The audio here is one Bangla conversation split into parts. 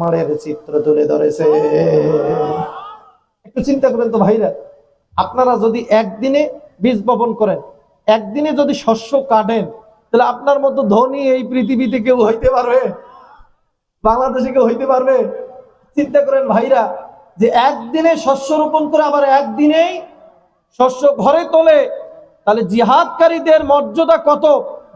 মারের চিত্র তুলে ধরেছে। একটু চিন্তা করেন তো ভাইরা, আপনারা যদি একদিনে বীজ বপন করেন, একদিনে যদি শস্য কাটেন, তাহলে আপনার মতো ধনী এই পৃথিবীতে কেউ হইতে পারবে? বাংলাদেশে কেউ হইতে পারবে? চিন্তা করেন ভাইরা, যে একদিনে শস্য রোপণ করে আবার একদিনেই শস্য ঘরে তোলে, তাহলে জিহাদকারীদের মর্যাদা কত?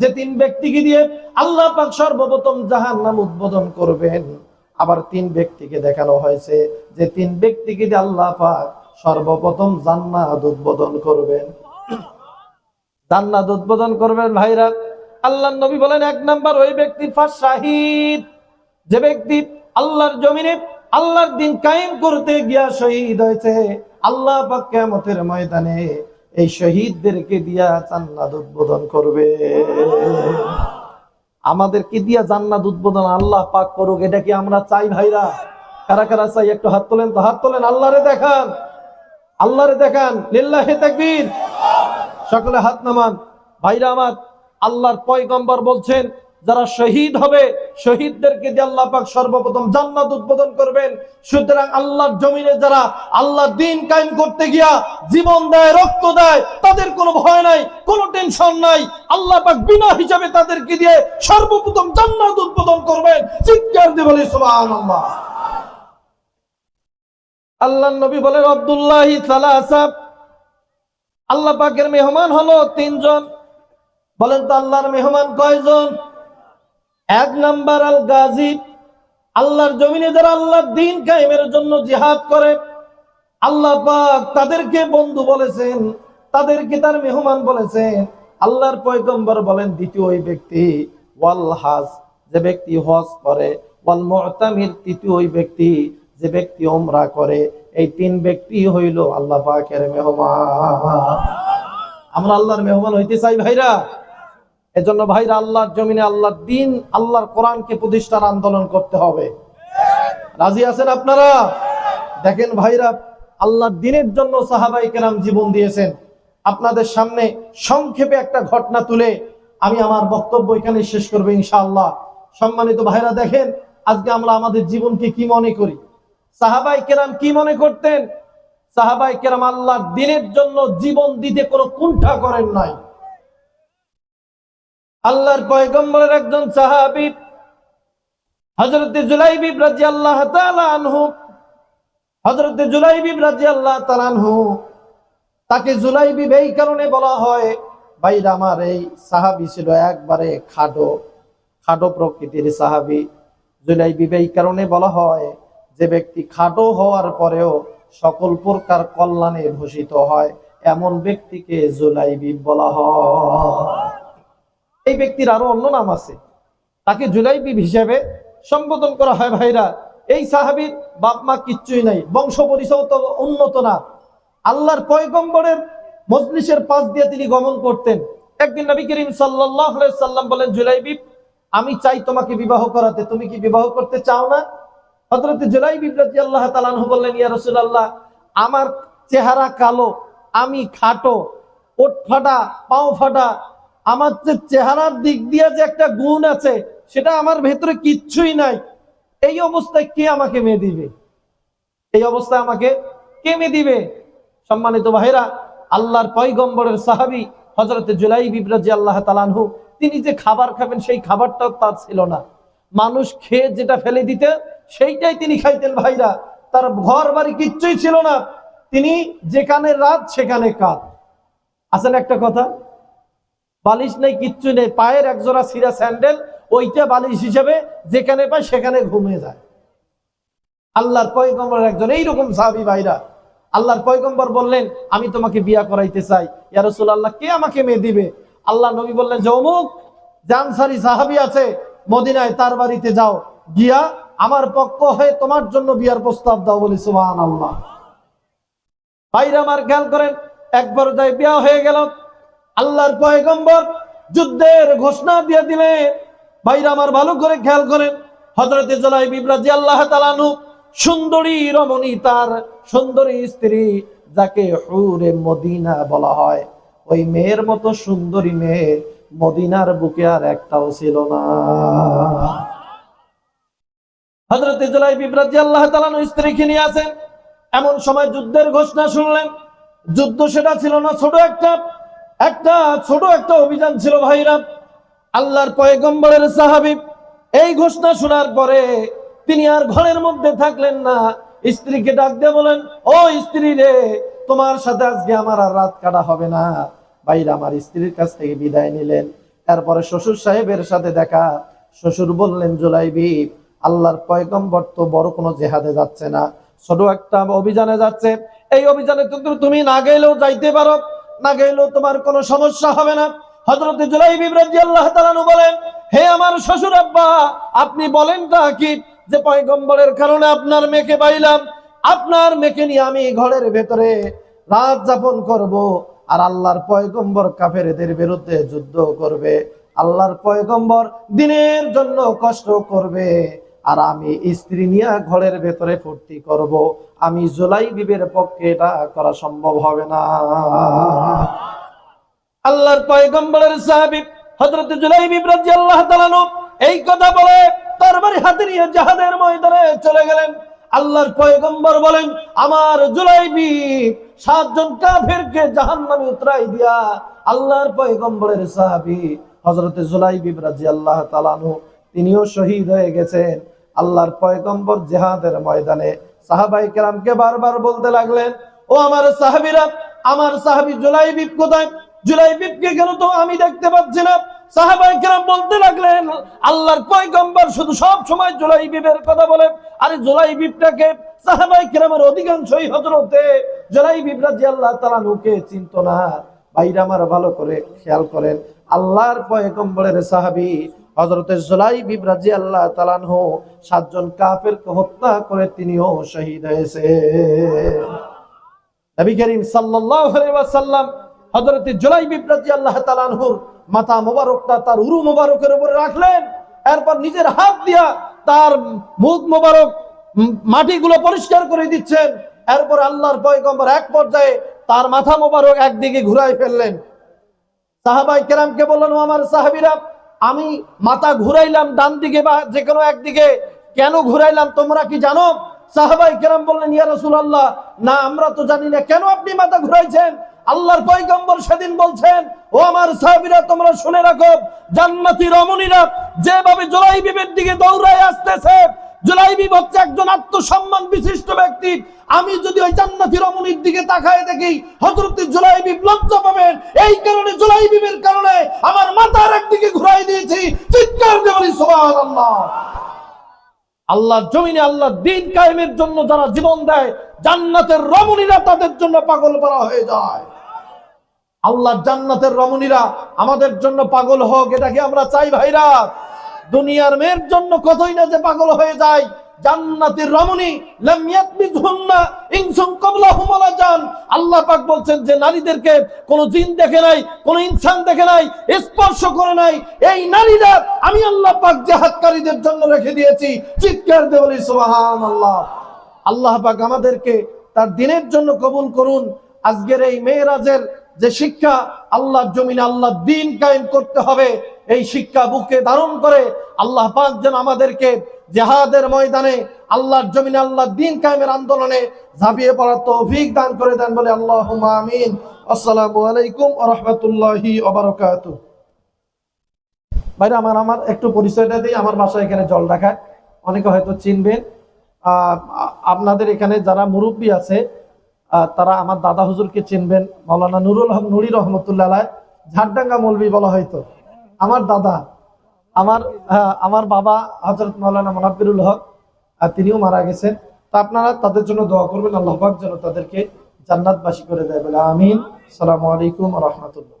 যে তিন ব্যক্তিকে দিয়ে আল্লাহ পাক সর্বপ্রথম জাহান্নাম উদ্বোধন করবেন। আবার তিন ব্যক্তিকে দেখানো হয়েছে যে তিন ব্যক্তিকে দিয়ে আল্লাহ পাক সর্বপ্রথম জান্নাত উদ্বোধন করবেন। জান্নাত উদ্বোধন করবেন ভাইরা, আল্লাহ নবী বলেন এক নাম্বার ওই ব্যক্তি ফাঁস শাহিদ। যে ব্যক্তি আল্লাহর জমিনে আল্লাহর দিন কায়েম করতে গিয়া শহীদ হয়েছে, আল্লাহ পাক কিয়ামতের ময়দানে এই শহীদদেরকে দিয়া জান্নাত উদ্বোধন করবে। আমাদের কি দিয়া জান্নাত উদ্বোধন আল্লাহ পাক করুক, এটা কি আমরা চাই ভাইরা? কারা কারা চাই? একটু হাত তোলেন তো, হাত তোলেন, আল্লাহরে দেখান। আল্লাহরে দেখান, লিল্লাহে তাকবীর। সকলে হাত নামান। ভাইরা আমার, আল্লাহর পয়গম্বর বলছেন যারা শহীদ হবে, শহীদদেরকে দিয়ে আল্লাহ পাক সর্বপ্রথম জান্নাত উদ্বোধন করবেন। সুতরাং আল্লাহর জমিনে যারা আল্লাহ দিন কায়েম করতে গিয়া জীবন দেয়, রক্ত দেয়, তাদের কোনো ভয় নাই, কোনো টেনশন নাই। আল্লাহ পাক বিনা হিসাবে তাদেরকে দিয়ে সর্বপ্রথম জান্নাত উদ্বোধন করবেন। চিৎকার দিয়ে বলি, সুবহানাল্লাহ। আল্লাহ নবী বলেন, আব্দুল্লাহি সালাসা। আল্লাহ পাকের মেহমান হলো তিনজন। বলেন তো, আল্লাহর মেহমান কয়জন? এক নাম্বার আল গাজী আল্লাহর জমিনে যারা আল্লাহর দিন কায়েমের জন্য জিহাদ করে, আল্লাহ পাক তাদেরকে বন্ধু বলেছেন, তাদেরকে তার মেহমান বলেছেন। আল্লাহর পয়গম্বর বলেন দ্বিতীয় ওই ব্যক্তি ওয়াল হাজ, যে ব্যক্তি হজ করে। ওয়াল মুতামির তৃতীয় ওই ব্যক্তি যে ব্যক্তি ওমরা করে। এই তিন ব্যক্তি হইল আল্লাহ পাকের মেহমান। আমরা আল্লাহর মেহমান হইতে চাই ভাইরা। এজন্য ভাইরা, আল্লাহর জমিনে আল্লাহর দিন, আল্লাহর কোরআনকে প্রতিষ্ঠার আন্দোলন করতে হবে। রাজি আছেন আপনারা? দেখেন ভাইরা, আল্লাহর দিনের জন্য সাহাবাই কেরাম জীবন দিয়েছেন। আপনাদের সামনে সংক্ষেপে একটা ঘটনা তুলে আমি আমার বক্তব্য এখানে শেষ করব ইনশাআল্লাহ। সম্মানিত ভাইরা, দেখেন আজকে আমরা আমাদের জীবনকে কি মনে করি? সাহাবাই কেরাম কি মনে করতেন? সাহাবাই কেরাম আল্লাহর দিনের জন্য জীবন দিতে কোনো কুণ্ঠা করেন নাই। আল্লাহর পয়গম্বরের একজন সাহাবী তাআলা আনহু তাকে এই কারণে বলা হয় আমার এই সাহাবী ছিল একবারে প্রকৃতির সাহাবী। এই কারণে বলা হয়, যে ব্যক্তি খাটো হওয়ার পরেও সকল প্রকার কল্যাণে ভূষিত হয়। এমন ব্যক্তিকে জুলাইবিব বলা হয়। এই ব্যক্তির আরও অন্য নাম আছে। তাকে জুলাইবিব হিসেবে সম্বোধন করা হয়, ভাইরা। এই সাহাবির বাপ মা কিচ্ছুই নাই বংশ পরিচয় তো উন্নত না। আল্লাহর পয়গম্বরের মজলিসের পাশ দিয়ে তিনি গমন করতেন। একদিন নবী করিম সাল্লাম বলেন জুলাইবিব আমি চাই তোমাকে বিবাহ করাতে। তুমি কি বিবাহ করতে চাও না? হজরত জুলাইবিব রাজি আল্লাহ তালানহ বললেন, ইয়া রসুল্লাহ আমার চেহারা কালো, আমি খাটো ওট ফাটা পাও ফাটা আমার যে চেহারার দিক দিয়ে যে একটা গুণ আছে, সেটা আমার ভেতরে কিচ্ছুই নাই। এই অবস্থায় কে আমাকে মেয়ে দিবে? এই অবস্থায় আমাকে কে মেয়ে দিবে? সম্মানিত ভাইরা আল্লাহর পয়গম্বরের সাহাবি হজরত জুলাই বিব্রাজি আল্লাহ তালানহু তিনি যে খাবার খাবেন, সেই খাবারটাও তার ছিল না। মানুষ খেয়ে যেটা ফেলে দিতে, সেইটাই তিনি খাইতেন ভাইরা। তার ঘর বাড়ি কিচ্ছুই ছিল না। তিনি যেখানে রাত, সেখানে কাত আসেন একটা কথা? বালিশ নেই, কিচ্ছু নেই, পায়ের একজোড়া সিরা স্যান্ডেল, ওইটা বালিশ হিসেবে যেখানে পায় সেখানে ঘুমিয়ে যায়। আল্লাহর পয়গম্বর একজন, এইরকম সাহাবি ভাইরা। আল্লাহর পয়গম্বর বললেন, আমি তোমাকে বিয়া করাইতে চাই। ইয়ারসুল আল্লাহ কে আমাকে মেয়ে দিবে? আল্লাহ নবী বললেন, যে অমুক জানসারি সাহাবি আছে, মদিনায় তার বাড়িতে যাও। গিয়া আমার পক্ষ হয়ে তোমার জন্য বিয়ার প্রস্তাব দাও বলি সুবহান আল্লাহ ভাইরা আমার খেয়াল করেন, একবার যাই বিয়া হয়ে গেল আল্লাহর পয়গম্বর যুদ্ধের ঘোষণা দিয়ে দিলে ভাইরা আমার ভালো করে খেয়াল করেন। হজরতে জলাই বিব্রাজি আল্লাহ তালানু সুন্দরী রমণী তার সুন্দরী স্ত্রী যাকে হুরে মদিনা বলা হয়। ওই মেয়ের মতো সুন্দরী মেয়ে মদিনার বুকে আর একটাও ছিল না। হজরতে জলাই বিব্রাজি আল্লাহ তালানু স্ত্রীকে নিয়ে আসেন। এমন সময় যুদ্ধের ঘোষণা শুনলেন। যুদ্ধ সেটা ছিল না, ছোট একটা একটা ছোট একটা অভিযান ছিল ভাইরা। আল্লাহর পয়গম্বরের সাহাবি এই ঘোষণা শোনার পরে তিনি আর ঘরের মধ্যে থাকলেন না। স্ত্রীকে ডাক দিয়ে বলেন, ও স্ত্রী রে, তোমার সাথে আজকে আমার আর রাত কাটা হবে না। ভাইরা আমার স্ত্রীর কাছ থেকে বিদায় নিলেন। তারপরে শ্বশুর সাহেবের সাথে দেখা। শ্বশুর বললেন, জুলাইবি, আল্লাহর পয়গম্বর তো বড় কোনো জেহাদে যাচ্ছে না। ছোট একটা অভিযানে যাচ্ছে। এই অভিযানে তুমি না গেলেও যাইতে পারো। না গেলেও তোমার কোনো সমস্যা হবে না। হজরত তাআলা বলেন, হে আমার শ্বশুর আব্বা, আপনি বলেনটা কি? যে পয়গম্বরের কারণে আপনার মেয়েকে পাইলাম। আপনার মেয়েকে নিয়ে আমি ঘরের ভেতরে রাত যাপন করব আর আল্লাহর পয়গম্বর কাফেরদের বিরুদ্ধে যুদ্ধ করবে। আল্লাহর পয়গম্বর দিনের জন্য কষ্ট করবে। আর আমি স্ত্রী নিয়ে ঘরের ভেতরে ফুর্তি করব। আমি জুলাই বিবের পক্ষে এটা করা সম্ভব হবে না। আল্লাহর পয়গম্বরের সাহাবী হযরত জুলাইবি রাদিয়াল্লাহু তাআলা আনহু এই কথা বলে তরবারি হাতে নিয়ে জাহাদের ময়দানে চলে গেলেন। আল্লাহর পয়গম্বর বলেন, আমার জুলাইবি সাতজন কাফেরকে জাহান্নামে উতরাই দিয়া আল্লাহর পয়গম্বরের সাহাবী হযরত জুলাইবি রাদিয়াল্লাহু তাআলা আনহু তিনিও শহীদ হয়ে গেছেন। আল্লাহর পয়গম্বর জিহাদের ময়দানে। সাহাবাই কেরামকে বারবার বলতে লাগলেন, ও আমার সাহাবীরা, আমার সাহাবী জুলাইবি কোথায়? জুলাইবিবকে কেন তো আমি দেখতে পাচ্ছি না? সাহাবাই বলতে লাগলেন, আল্লাহর পয়গম্বর শুধু সব সময় জুলাইবিবের কথা বলে। আরে জুলাইবিবটাকে সাহাবাই কেরামের অধিকাংশই হজরতে জুলাইবিব রাদিয়াল্লাহু তাআলা নুকে চিনত না। ভাইরা আমার ভালো করে খেয়াল করেন, আল্লাহর পয়গম্বরের সাহাবী হজরতে জুলাইবিব রাদিয়াল্লাহু তাআলা আনহু সাতজন কাফেরকে হত্যা করে তিনিও শহীদ হয়েছে নবী করিম ওয়াসাল্লাম হযরতে জুলাইবিব রাদিয়াল্লাহু তাআলা আনহুর মাথা মোবারকটা তার উরু মোবারকের উপরে রাখলেন, এরপর নিজের হাত দিয়া তার মুখ মোবারক মাটিগুলো পরিষ্কার করে দিচ্ছেন, এরপর আল্লাহর পয়গম্বর এক পর্যায়ে তার মাথা মোবারক একদিকে ঘুরাই ফেললেন। সাহাবাই কেরামকে বললেন আমার সাহাবীরা আমি মাথা ঘুরাইলাম, ডান দিকে বা যে কোনো একদিকে কেন ঘুরাইলাম তোমরা কি জানো? সাহাবাই কেরাম বললেন, ইয়া রাসূলুল্লাহ, না, আমরা তো জানি না, কেন আপনি মাথা ঘুরাইছেন? আল্লাহর পয়গম্বর সেদিন বলছেন, ও আমার সাহাবীরা, তোমরা শুনে রাখো, জান্নাতি রমণীরা যেভাবে জুলাইবিবের দিকে দৌড়ায় আসতেছে জুলাইবিব হচ্ছে একজন আত্মসম্মান বিশিষ্ট ব্যক্তি। আমি যদি ওই জান্নাতি রমণীর দিকে তাকায় দেখি, হযরত জুলাইবিব লজ্জা পাবেন। এই কারণে জুলাইবিবের কারণে আমার মাথার একদিকে ঘুরাই দিয়েছি। চিৎকার আল্লাহ জমিনে আল্লাহ দিন কায়েমের জন্য যারা জীবন দেয়, জান্নাতের রমণীরা তাদের জন্য পাগল করা হয়ে যায়। আল্লাহ জান্নাতের রমণীরা আমাদের জন্য পাগল হোক এটাকে আমরা চাই ভাইরা? দুনিয়ার মেয়ের জন্য কতই না যে পাগল হয়ে যায় জান্নাতের রমণী, লাম ক্বাবলাহুম ওয়ালা জান আল্লাহ পাক যে নারীদেরকে কোন জিন দেখে নাই, কোন ইনসান দেখে নাই, স্পর্শ করে নাই। এই নারীরা আমি আল্লাহ পাক জিহাদকারীদের জন্য রেখে দিয়েছি। চিৎকার বলি, সুবহানাল্লাহ। আল্লাহ পাক আমাদেরকে তার দিনের জন্য কবুল করুন। আজকের এই মেয়েরাজের যে শিক্ষা আল্লাহ জমিনে আল্লাহ দিন কায়েম করতে হবে, এই শিক্ষা বুকে ধারণ করে আল্লাহ পাক যেন আমাদেরকে জেহাদের ময়দানে আল্লাহর জমিনে আল্লাহ দিন কায়েমের আন্দোলনে ঝাঁপিয়ে পড়ার তৌফিক দান করে দেন বলে আল্লাহ আমিন। আসসালামু আলাইকুম রাহমাতুল্লাহি ওয়া বারাকাতুহু। ভাইরা, আমার আমার একটু পরিচয়টা দিই। আমার বাসা এখানে জল ঢাকায় অনেকে হয়তো চিনবেন। আপনাদের এখানে যারা মুরব্বী আছে তারা আমার দাদা হুজুরকে চিনবেন। মাওলানা নুরুল হক নুরি রহমতুল্লাহ ঝাড়ডাঙ্গা মৌলবী বলা হয়তো। আমার দাদা আমার হ্যাঁ, আমার বাবা হজরত মৌলানা মোনাব্বিরুল হক তিনিও মারা গেছেন। তা আপনারা তাদের জন্য দোয়া করবেন আল্লাহবাক যেন তাদেরকে জান্নাতবাসী করে দেয় বলে আমিন। সালামু আলাইকুম রহমতুল্লাহ।